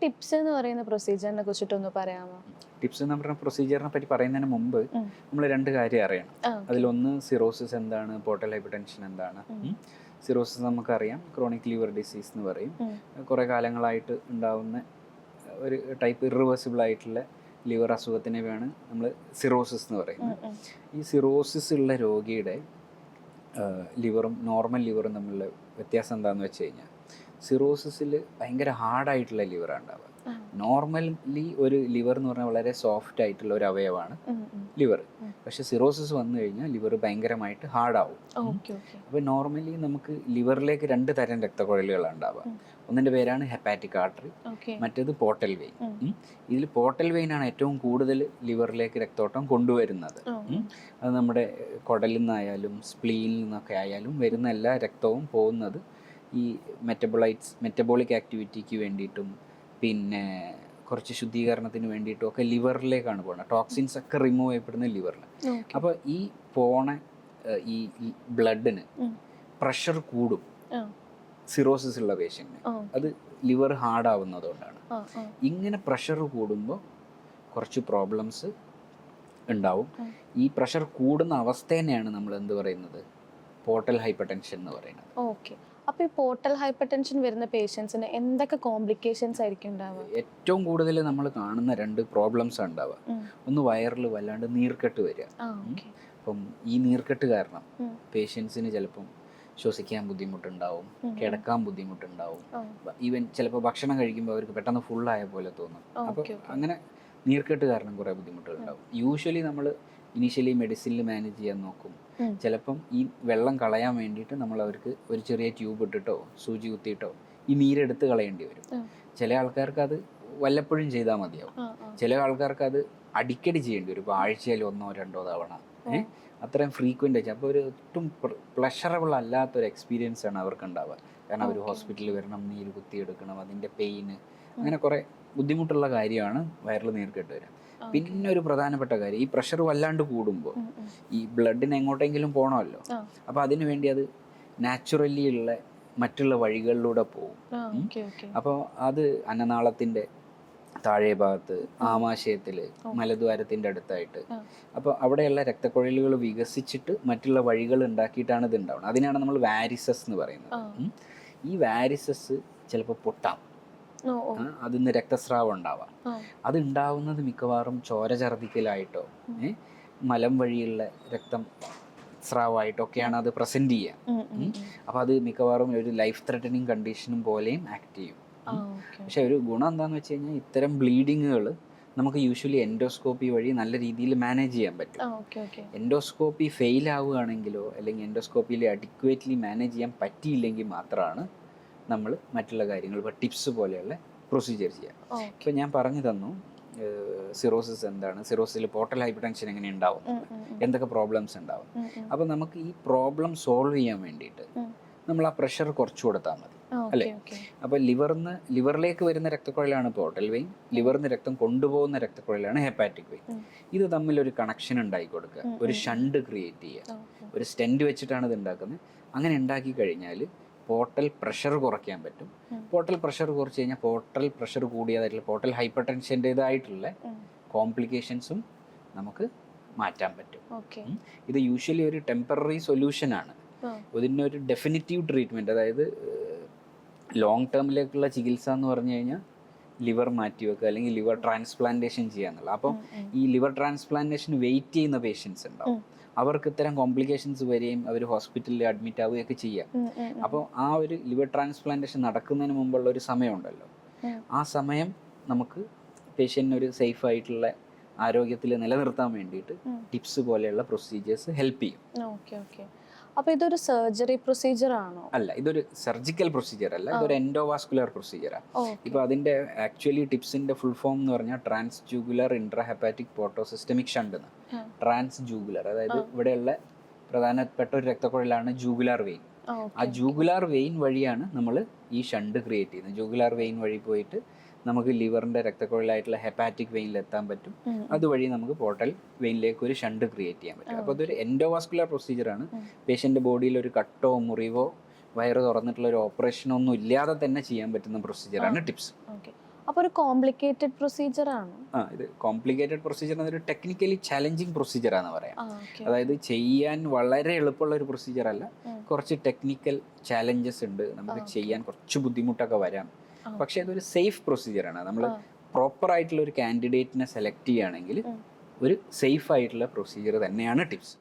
Tips എന്ന് പറയുന്ന പ്രൊസീജിയറിനെ കുറിച്ചിട്ടൊന്ന് പറയാമോ? ടിപ്സ് എന്ന് പറഞ്ഞ പ്രൊസീജിയറിനെ പറ്റി പറയുന്നതിന് മുമ്പ് നമ്മൾ രണ്ട് കാര്യം അറിയണം. അതിലൊന്ന് സിറോസിസ് എന്താണ് പോർട്ടൽ ഹൈപ്പർടെൻഷൻ എന്താണ്. സിറോസിസ് നമുക്കറിയാം ക്രോണിക് ലിവർ ഡിസീസ് എന്ന് പറയും. കുറെ കുറേ കാലങ്ങളായിട്ട് ഉണ്ടാവുന്ന ഒരു ടൈപ്പ് ഇറിവേഴ്സിബിൾ ആയിട്ടുള്ള ലിവർ അസുഖത്തിനെ വേണം നമ്മൾ സിറോസിസ് എന്ന് പറയുന്നത്. ഈ സിറോസിസ് ഉള്ള രോഗിയുടെ ലിവറും നോർമൽ ലിവറും തമ്മിലുള്ള വ്യത്യാസം എന്താണെന്ന് വെച്ച് കഴിഞ്ഞാൽ സിറോസിസിൽ ഭയങ്കര ഹാർഡായിട്ടുള്ള ലിവറാണ് ഉണ്ടാവുക. നോർമലി ഒരു ലിവർ എന്ന് പറഞ്ഞാൽ വളരെ സോഫ്റ്റ് ആയിട്ടുള്ള ഒരു അവയവമാണ്. ലിവർ പക്ഷെ സിറോസിസ് വന്നു കഴിഞ്ഞാൽ ലിവർ ഭയങ്കരമായിട്ട് ഹാർഡാവും അപ്പോൾ നോർമലി നമുക്ക് ലിവറിലേക്ക് രണ്ട് തരം രക്തക്കുഴലുകളാണ് ഉണ്ടാവുക. ഒന്നിന്റെ ഒന്നിന്റെ പേരാണ് ഹെപ്പാറ്റിക് ആർട്ടറി മറ്റേത് പോർട്ടൽ വെയിൻ ഇതിൽ പോർട്ടൽ വെയിൻ ആണ് ഏറ്റവും കൂടുതൽ ലിവറിലേക്ക് രക്തോട്ടം കൊണ്ടുവരുന്നത്. അത് നമ്മുടെ കുടലിൽ നിന്നായാലും സ്പ്ലീനിൽ നിന്നൊക്കെ ആയാലും വരുന്ന എല്ലാ രക്തവും പോകുന്നത് ഈ മെറ്റബോളൈറ്റ്സ് മെറ്റബോളിക് ആക്ടിവിറ്റിക്ക് വേണ്ടിയിട്ടും പിന്നെ കുറച്ച് ശുദ്ധീകരണത്തിന് വേണ്ടിയിട്ടും ഒക്കെ ലിവറിലേക്കാണ് പോകുന്നത്. ടോക്സിൻസ് ഒക്കെ റിമൂവ് ചെയ്യപ്പെടുന്നത് ലിവറിൽ. അപ്പോൾ ഈ പോണ ഈ ബ്ലഡിന്. പ്രഷർ കൂടും. സിറോസിസ് ഉള്ള പേഷ്യന്റിന് അത് ലിവർ ഹാർഡ് ആവുന്നതുകൊണ്ടാണ്. ഇങ്ങനെ പ്രഷർ കൂടുമ്പോൾ കുറച്ച് പ്രോബ്ലംസ് ഉണ്ടാവും. ഈ പ്രഷർ കൂടുന്ന അവസ്ഥ തന്നെയാണ് നമ്മൾ എന്ത് പറയുന്നത്? പോർട്ടൽ ഹൈപ്പർ ടെൻഷൻ എന്ന് പറയുന്നത്. ഓക്കെ അപ്പൊ ഈ പോർട്ടൽ ഹൈപ്പർ ടെൻഷൻ വരുന്ന പേഷ്യൻസിന് എന്തൊക്കെ കോംപ്ലിക്കേഷൻസ് ആയിരിക്കും ഉണ്ടാവുക? ഏറ്റവും കൂടുതൽ നമ്മൾ കാണുന്ന രണ്ട് പ്രോബ്ലംസ് ഉണ്ടാവുക. ഒന്ന് വയറിൽ വല്ലാണ്ട് നീർക്കെട്ട് വരിക. അപ്പം ഈ നീർക്കെട്ട് കാരണം. പേഷ്യൻസിന് ചിലപ്പം ശ്വസിക്കാൻ ബുദ്ധിമുട്ടുണ്ടാവും കിടക്കാൻ ബുദ്ധിമുട്ടുണ്ടാവും. ഈവൻ ചിലപ്പോൾ ഭക്ഷണം കഴിക്കുമ്പോൾ അവർക്ക് പെട്ടെന്ന് ഫുള്ളായ പോലെ തോന്നും. അപ്പോൾ. അങ്ങനെ നീർക്കെട്ട് കാരണം കുറേ ബുദ്ധിമുട്ടുകൾ ഉണ്ടാവും. യൂഷ്വലി നമ്മൾ ഇനീഷ്യലി മെഡിസിനിൽ മാനേജ് ചെയ്യാൻ നോക്കും. ചിലപ്പം ഈ വെള്ളം കളയാൻ വേണ്ടിയിട്ട് നമ്മൾ അവർക്ക് ഒരു ചെറിയ ട്യൂബ് ഇട്ടിട്ടോ സൂചി കുത്തിയിട്ടോ ഈ നീരെടുത്ത് കളയേണ്ടി വരും. ചില ആൾക്കാർക്ക് അത് വല്ലപ്പോഴും ചെയ്താൽ മതിയാവും. ചില ആൾക്കാർക്ക് അത് അടിക്കടി ചെയ്യേണ്ടി വരും. ഇപ്പോൾ ആഴ്ചയിൽ ഒന്നോ രണ്ടോ തവണ. ഏഹ് അത്രയും ഫ്രീക്വന്റ് ആയിട്ട്. അപ്പോൾ ഒരു ഒട്ടും പ്ലഷറബിൾ അല്ലാത്തൊരു എക്സ്പീരിയൻസ് ആണ് അവർക്ക് ഉണ്ടാവുക കാരണം അവർ ഹോസ്പിറ്റലിൽ വരണം നീര് കുത്തിയെടുക്കണം അതിന്റെ പെയിന് അങ്ങനെ കുറേ ബുദ്ധിമുട്ടുള്ള കാര്യമാണ് വയറിൽ നീർക്കെട്ട് വരാം. പിന്നെ ഒരു പ്രധാനപ്പെട്ട കാര്യം ഈ പ്രഷർ വല്ലാണ്ട് കൂടുമ്പോൾ. ഈ ബ്ലഡിന് എങ്ങോട്ടെങ്കിലും പോകണമല്ലോ അപ്പൊ അപ്പോൾ അതിന് വേണ്ടി അത് നാച്ചുറലി ഉള്ള മറ്റുള്ള വഴികളിലൂടെ പോകും. അപ്പോൾ അത് അന്നനാളത്തിന്റെ താഴെ ഭാഗത്ത് ആമാശയത്തിൽ മലദ്വാരത്തിന്റെ അടുത്തായിട്ട്. അപ്പൊ അപ്പോൾ അവിടെയുള്ള രക്തക്കുഴലുകൾ വികസിച്ചിട്ട് മറ്റുള്ള വഴികൾ ഉണ്ടാക്കിയിട്ടാണ് ഇത് ഉണ്ടാവുന്നത്. അതിനാണ് നമ്മൾ വാരിസസ് എന്ന് പറയുന്നത്. ഈ വാരിസസ് ചിലപ്പോൾ പൊട്ടാം. ഓ. നിന്ന് രക്തസ്രാവം ഉണ്ടാവാം. അത് ഉണ്ടാവുന്നത് മിക്കവാറും ചോര ചർദിക്കലായിട്ടോ മലം വഴിയുള്ള രക്തം സ്രാവമായിട്ടൊക്കെയാണ് അത് പ്രസന്റ് ചെയ്യുക. അപ്പോൾ അത് മിക്കവാറും ഒരു ലൈഫ് ത്രെറ്റനിങ് കണ്ടീഷനും പോലെയും ആക്ട് ചെയ്യും. പക്ഷെ ഒരു ഗുണം എന്താന്ന് വെച്ച് കഴിഞ്ഞാൽ ഇത്തരം ബ്ലീഡിങ്ങുകൾ നമുക്ക് യൂഷ്വലി എൻഡോസ്കോപ്പി വഴി നല്ല രീതിയിൽ മാനേജ് ചെയ്യാൻ പറ്റും. എൻഡോസ്കോപ്പി ഫെയിൽ ആവുകയാണെങ്കിലോ അല്ലെങ്കിൽ എൻഡോസ്കോപ്പിയിൽ അഡിക്വേറ്റ്ലി മാനേജ് ചെയ്യാൻ പറ്റിയില്ലെങ്കിൽ മാത്രമാണ് നമ്മൾ മറ്റുള്ള കാര്യങ്ങൾ ഇപ്പോൾ ടിപ്സ് പോലെയുള്ള പ്രൊസീജിയർ ചെയ്യാം. ഇപ്പം ഇപ്പോൾ ഞാൻ പറഞ്ഞു തന്നു സിറോസിസ് എന്താണ്? സിറോസിൽ പോർട്ടൽ ഹൈപ്പർ ടെൻഷൻ എങ്ങനെ ഉണ്ടാവും. എന്തൊക്കെ പ്രോബ്ലംസ് ഉണ്ടാവും. അപ്പോൾ നമുക്ക് ഈ പ്രോബ്ലം സോൾവ് ചെയ്യാൻ വേണ്ടിയിട്ട് നമ്മൾ ആ പ്രഷർ കുറച്ചു കൊടുത്താൽ മതി. അല്ലേ? അപ്പോൾ ലിവറിന്ന് ലിവറിലേക്ക് വരുന്ന രക്തക്കുഴലാണ് പോർട്ടൽ വെയിൻ ലിവറിന്ന് രക്തം കൊണ്ടുപോകുന്ന രക്തക്കുഴലാണ് ഹെപ്പാറ്റിക് വെയിൻ ഇത് തമ്മിൽ ഒരു കണക്ഷൻ ഉണ്ടാക്കി കൊടുക്കുക. ഒരു ഷണ്ട് ക്രിയേറ്റ് ചെയ്യുക. ഒരു സ്റ്റെൻഡ് വെച്ചിട്ടാണ് ഇത് ഉണ്ടാക്കുന്നത്. അങ്ങനെ ഉണ്ടാക്കി കഴിഞ്ഞാൽ പോർട്ടൽ പ്രഷർ കുറയ്ക്കാൻ പറ്റും. പോർട്ടൽ പ്രഷർ കുറച്ച് കഴിഞ്ഞാൽ പോർട്ടൽ പ്രഷർ കൂടിയതായിട്ടുള്ള പോർട്ടൽ ഹൈപ്പർ ടെൻഷന്റെതായിട്ടുള്ള കോംപ്ലിക്കേഷൻസും നമുക്ക് മാറ്റാൻ പറ്റും. ഇത് യൂഷ്വലി ഒരു ടെമ്പററി സൊല്യൂഷനാണ്. ഒരു ഡെഫിനിറ്റീവ് ട്രീറ്റ്മെന്റ് അതായത് ലോങ് ടേമിലേക്കുള്ള ചികിത്സ എന്ന് പറഞ്ഞു കഴിഞ്ഞാൽ ലിവർ മാറ്റി വെക്കുക അല്ലെങ്കിൽ ലിവർ ട്രാൻസ്പ്ലാന്റേഷൻ ചെയ്യുക എന്നുള്ളത് അപ്പോൾ. ഈ ലിവർ ട്രാൻസ്പ്ലാന്റേഷൻ വെയിറ്റ് ചെയ്യുന്ന പേഷ്യൻസ് ഉണ്ടാവും. അവർക്ക് ഇത്തരം കോംപ്ലിക്കേഷൻസ് വരികയും അവർ ഹോസ്പിറ്റലിൽ അഡ്മിറ്റ് ആവുകയൊക്കെ ചെയ്യാം. അപ്പോൾ ആ ഒരു ലിവർ ട്രാൻസ്പ്ലാന്റേഷൻ നടക്കുന്നതിന് മുമ്പുള്ള ഒരു സമയമുണ്ടല്ലോ. ആ സമയം നമുക്ക് പേഷ്യന്റിനൊരു സേഫ് ആയിട്ടുള്ള ആരോഗ്യത്തിൽ നിലനിർത്താൻ വേണ്ടിയിട്ട് ടിപ്സ് പോലെയുള്ള പ്രൊസീജിയേഴ്സ് ഹെൽപ്പ് ചെയ്യും. Okay okay. അപ്പൊ ഇതൊരു സർജറി പ്രൊസീജിയർ ആണോ? അല്ല ഇതൊരു സർജിക്കൽ പ്രൊസീജിയർ അല്ല ഇതൊരു എൻഡോവാസ്കുലർ പ്രൊസീജിയറാണ് ഇപ്പൊ അതിന്റെ ആക്ച്വലി ടിപ്സിന്റെ ഫുൾ ഫോം എന്ന് പറഞ്ഞാൽ transjugular intrahepatic portosystemic shunt transjugular അതായത് ഇവിടെയുള്ള പ്രധാനപ്പെട്ട ഒരു രക്തക്കുഴലാണ് ജൂഗുലാർ വെയിൻ ആ ജൂഗുലാർ വെയിൻ വഴിയാണ് നമ്മൾ ഈ ഷണ്ട് ക്രിയേറ്റ് ചെയ്യുന്നത്. ജൂഗുലാർ വെയിൻ വഴി പോയിട്ട് നമുക്ക് ലിവറിന്റെ രക്തക്കുഴലായിട്ടുള്ള ഹെപ്പാറ്റിക് വെയിനിൽ എത്താൻ പറ്റും അതുവഴി നമുക്ക് പോർട്ടൽ വെയിനിലേക്ക് ഒരു ഷണ്ട് ക്രിയേറ്റ് ചെയ്യാൻ പറ്റും. അപ്പോൾ അതൊരു എൻഡോവാസ്കുലർ പ്രൊസീജിയറാണ് പേഷ്യന്റ് ബോഡിയിൽ ഒരു കട്ടോ മുറിവോ വയറ് തുറന്നിട്ടുള്ള ഒരു ഓപ്പറേഷനോ ഒന്നും ഇല്ലാതെ തന്നെ ചെയ്യാൻ പറ്റുന്ന പ്രൊസീജിയറാണ് ടിപ്സ് അപ്പോൾ ഒരു കോംപ്ലിക്കേറ്റഡ് പ്രൊസീജിയർ ആണ്. ആ ഇത് കോംപ്ലിക്കേറ്റഡ് പ്രൊസീജിയർ എന്നൊരു ടെക്നിക്കലി ചലഞ്ചിങ് പ്രൊസീജിയർ ആണെന്ന് പറയാം. അതായത് ചെയ്യാൻ വളരെ എളുപ്പമുള്ള ഒരു പ്രൊസീജിയർ അല്ല. കുറച്ച് ടെക്നിക്കൽ ചാലഞ്ചസ് ഉണ്ട്. നമുക്ക് ചെയ്യാൻ കുറച്ച് ബുദ്ധിമുട്ടൊക്കെ വരാം. പക്ഷേ അതൊരു സേഫ് പ്രൊസീജിയറാണ് നമ്മൾ പ്രോപ്പർ ആയിട്ടുള്ള ഒരു കാൻഡിഡേറ്റിനെ സെലക്ട് ചെയ്യുകയാണെങ്കിൽ ഒരു സേഫ് ആയിട്ടുള്ള പ്രൊസീജിയർ തന്നെയാണ് ടിപ്സ്